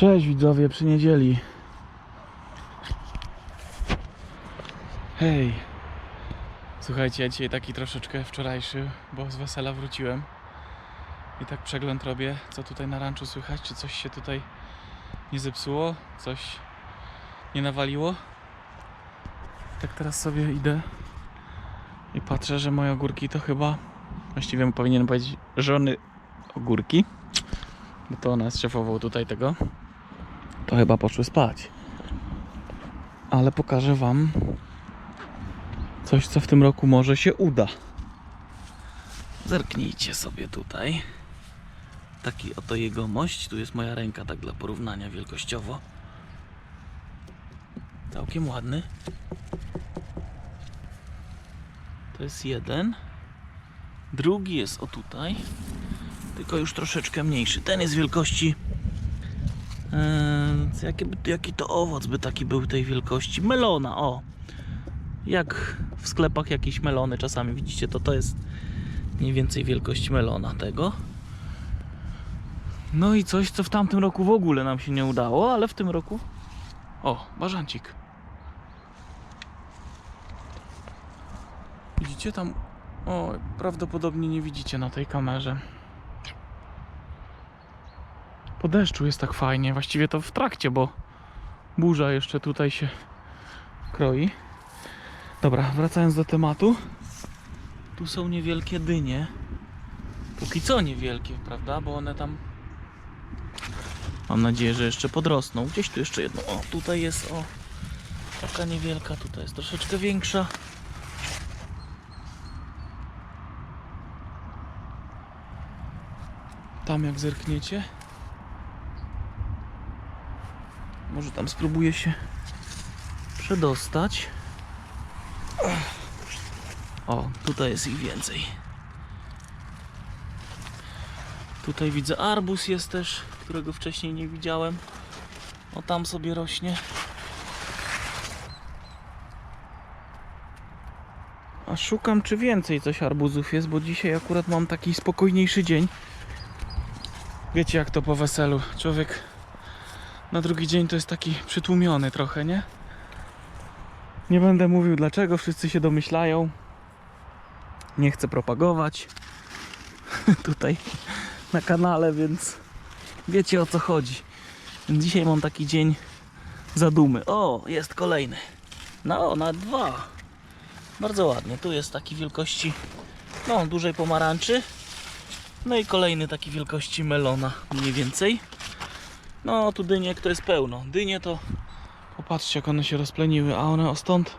Cześć widzowie przy niedzieli. Hej. Słuchajcie, ja dzisiaj taki troszeczkę wczorajszy, bo z wesela wróciłem. I tak przegląd robię, co tutaj na ranczu słychać, czy coś się tutaj nie zepsuło, coś nie nawaliło. Tak teraz sobie idę i patrzę, że moje ogórki to chyba, właściwie powinienem powiedzieć żony ogórki, bo to ona szefową tutaj tego, to chyba poszły spać. Ale pokażę Wam coś, co w tym roku może się uda. Zerknijcie sobie tutaj. Taki oto jegomość. Tu jest moja ręka, tak dla porównania wielkościowo. Całkiem ładny. To jest jeden. Drugi jest o tutaj. Tylko już troszeczkę mniejszy. Ten jest wielkości. Eee, jaki, jaki to owoc by taki był tej wielkości? Melona, o. Jak w sklepach jakieś melony czasami widzicie, to to jest mniej więcej wielkość melona tego. No i coś, co w tamtym roku w ogóle nam się nie udało, ale w tym roku. O, bażancik. Widzicie tam? O, prawdopodobnie nie widzicie na tej kamerze. Po deszczu jest tak fajnie, właściwie to w trakcie, bo burza jeszcze tutaj się kroi. Dobra, wracając do tematu. Tu są niewielkie dynie. Póki co niewielkie, prawda? Bo one tam. Mam nadzieję, że jeszcze podrosną. Gdzieś tu jeszcze jedno. O, tutaj jest o. Taka niewielka, tutaj jest troszeczkę większa. Tam jak zerkniecie. Może tam spróbuję się przedostać. O, tutaj jest ich więcej. Tutaj widzę arbus jest też, którego wcześniej nie widziałem. O, tam sobie rośnie. A szukam, czy więcej coś arbuzów jest, bo dzisiaj akurat mam taki spokojniejszy dzień. Wiecie, jak to po weselu. Człowiek na drugi dzień to jest taki przytłumiony trochę, nie? Nie będę mówił dlaczego, wszyscy się domyślają. Nie chcę propagować tutaj na kanale, więc wiecie o co chodzi. Dzisiaj mam taki dzień zadumy. O, jest kolejny. No, na dwa. Bardzo ładnie. Tu jest taki wielkości no, dużej pomarańczy. No i kolejny taki wielkości melona mniej więcej. No, tu dyniek to jest pełno. Dynie to Popatrzcie jak one się rozpleniły, a one o stąd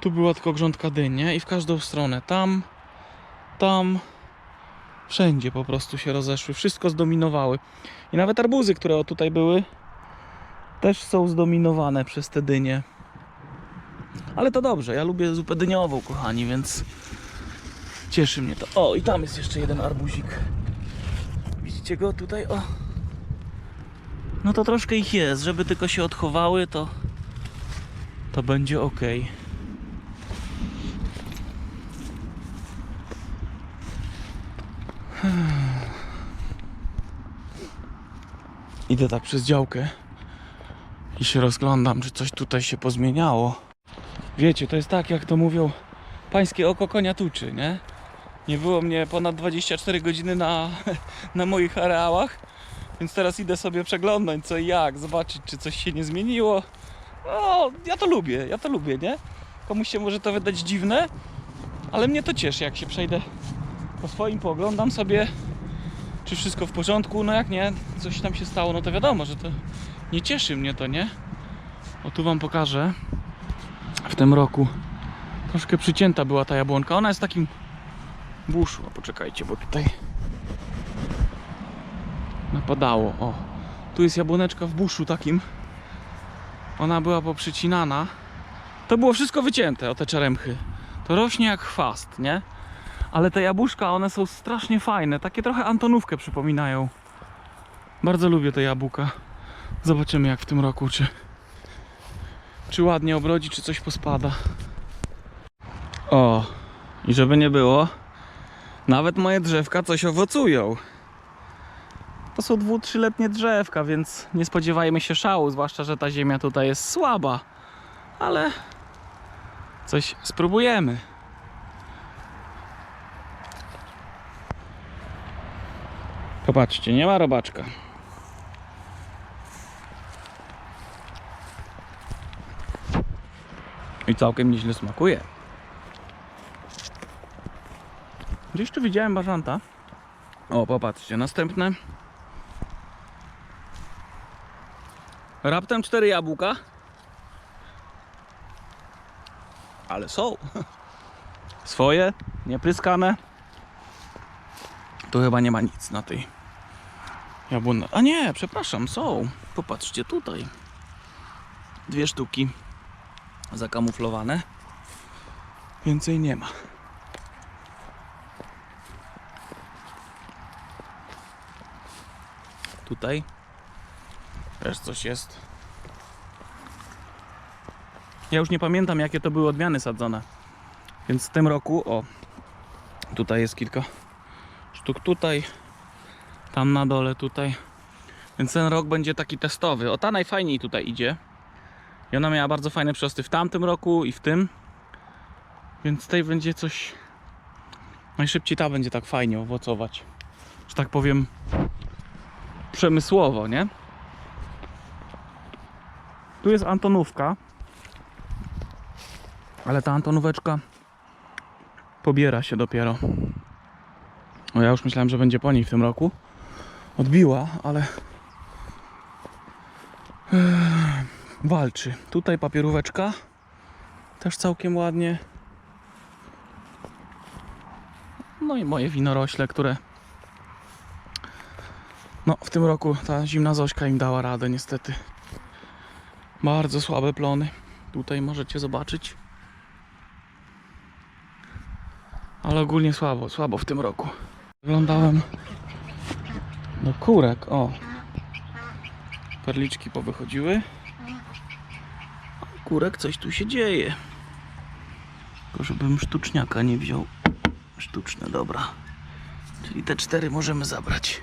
tu była tylko grządka dyń, nie? I w każdą stronę, tam, tam, wszędzie po prostu się rozeszły, wszystko zdominowały. I nawet arbuzy, które tutaj były, też są zdominowane przez te dynie. Ale to dobrze, ja lubię zupę dyniową, kochani, więc cieszy mnie to. O, i tam jest jeszcze jeden arbuzik. Widzicie go tutaj? O. No to troszkę ich jest, żeby tylko się odchowały, to to będzie ok. Idę tak przez działkę i się rozglądam, czy coś tutaj się pozmieniało. Wiecie, to jest tak, jak to mówią, pańskie oko konia tuczy, nie? Nie było mnie ponad 24 godziny na, na moich areałach. Więc teraz idę sobie przeglądać co i jak, zobaczyć czy coś się nie zmieniło. No, ja to lubię, ja to lubię, nie? Komuś się może to wydać dziwne, ale mnie to cieszy, jak się przejdę po swoim, pooglądam sobie, czy wszystko w porządku. No jak nie, coś tam się stało, no to wiadomo, że to nie cieszy mnie to, nie? O tu wam pokażę. W tym roku troszkę przycięta była ta jabłonka. Ona jest w takim buszu. A poczekajcie, bo tutaj napadało. O, tu jest jabłoneczka w buszu takim. Ona była poprzycinana. To było wszystko wycięte, o te czeremchy. To rośnie jak chwast, nie? Ale te jabłuszka, one są strasznie fajne. Takie trochę Antonówkę przypominają. Bardzo lubię te jabłka. Zobaczymy jak w tym roku, czy, czy ładnie obrodzi, czy coś pospada. O, i żeby nie było, nawet moje drzewka coś owocują. To są dwu, trzyletnie drzewka, więc nie spodziewajmy się szału, zwłaszcza, że ta ziemia tutaj jest słaba. Ale coś spróbujemy. Popatrzcie, nie ma robaczka. I całkiem nieźle smakuje. Gdzieś tu widziałem bażanta. O, popatrzcie, następne. Raptem cztery jabłka. Ale są. Swoje, niepryskane. Tu chyba nie ma nic na tej jabłonnej. A nie, przepraszam, są. Popatrzcie tutaj. Dwie sztuki zakamuflowane. Więcej nie ma. Tutaj też coś jest. Ja już nie pamiętam jakie to były odmiany sadzone. Więc w tym roku, o, tutaj jest kilka sztuk tutaj, tam na dole tutaj. Więc ten rok będzie taki testowy. O ta najfajniej tutaj idzie. I ona miała bardzo fajne przyrosty w tamtym roku i w tym. Więc tej będzie coś. Najszybciej ta będzie tak fajnie owocować. Że tak powiem, przemysłowo, nie? Tu jest Antonówka. Ale ta Antonóweczka pobiera się dopiero. No ja już myślałem, że będzie po niej w tym roku. Odbiła, ale Ech, walczy. Tutaj papieróweczka. Też całkiem ładnie. No i moje winorośle, które no w tym roku ta zimna Zośka im dała radę niestety. Bardzo słabe plony. Tutaj możecie zobaczyć. Ale ogólnie słabo, słabo w tym roku. Wyglądałem do kurek, o. Perliczki powychodziły. Kurek coś tu się dzieje. Tylko żebym sztuczniaka nie wziął. Sztuczne, dobra. Czyli te cztery możemy zabrać.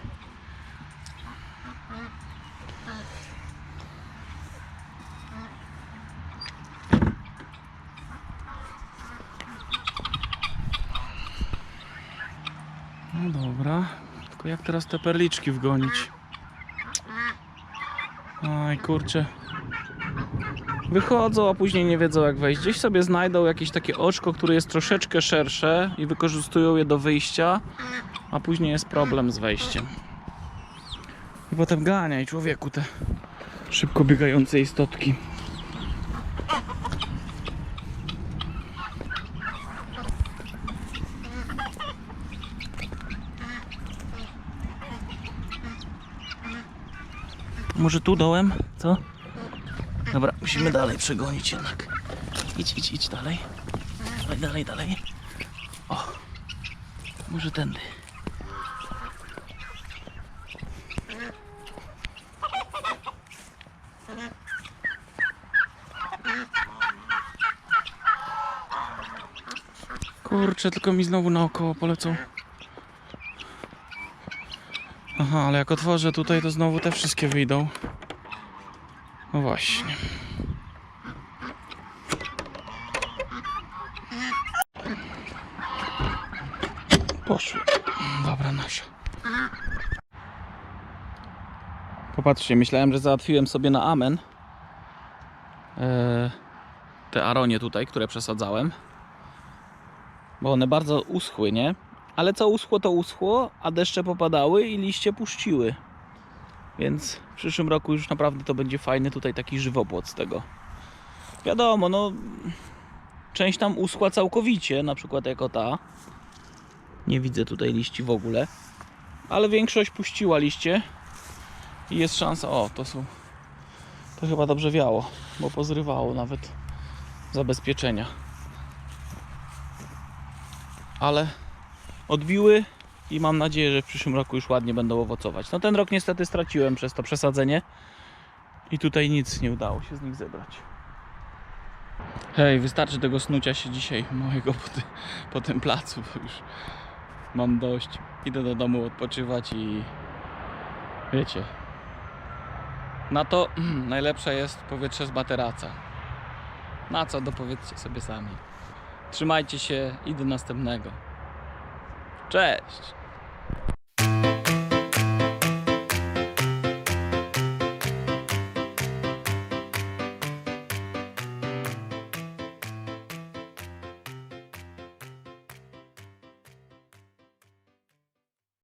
No dobra. Tylko jak teraz te perliczki wgonić? Aj kurczę. Wychodzą, a później nie wiedzą jak wejść. Gdzieś sobie znajdą jakieś takie oczko, które jest troszeczkę szersze i wykorzystują je do wyjścia, a później jest problem z wejściem. I potem ganiaj człowieku te szybko biegające istotki. Może tu dołem? Co? Dobra, musimy dalej przegonić jednak. Idź, idź, idź dalej. Dalej, dalej, dalej. O, może tędy. Kurczę, tylko mi znowu naokoło polecą. Aha, ale jak otworzę tutaj, to znowu te wszystkie wyjdą. No właśnie. Poszły. Dobra, nasza. Popatrzcie, myślałem, że załatwiłem sobie na amen e, te aronie tutaj, które przesadzałem. Bo one bardzo uschły, nie? Ale co uschło, to uschło, a deszcze popadały i liście puściły. Więc w przyszłym roku już naprawdę to będzie fajny tutaj taki żywopłot z tego. Wiadomo, no część tam uschła całkowicie, na przykład jako ta. Nie widzę tutaj liści w ogóle. Ale większość puściła liście. I jest szansa, o to są, to chyba dobrze wiało, bo pozrywało nawet zabezpieczenia. Ale odbiły i mam nadzieję, że w przyszłym roku już ładnie będą owocować. No ten rok niestety straciłem przez to przesadzenie i tutaj nic nie udało się z nich zebrać. Hej, wystarczy tego snucia się dzisiaj mojego po, ty, po tym placu, bo już mam dość. Idę do domu odpoczywać i Wiecie. Na to najlepsze jest powietrze z materaca. Na co dopowiedzcie sobie sami. Trzymajcie się i do następnego. Cześć!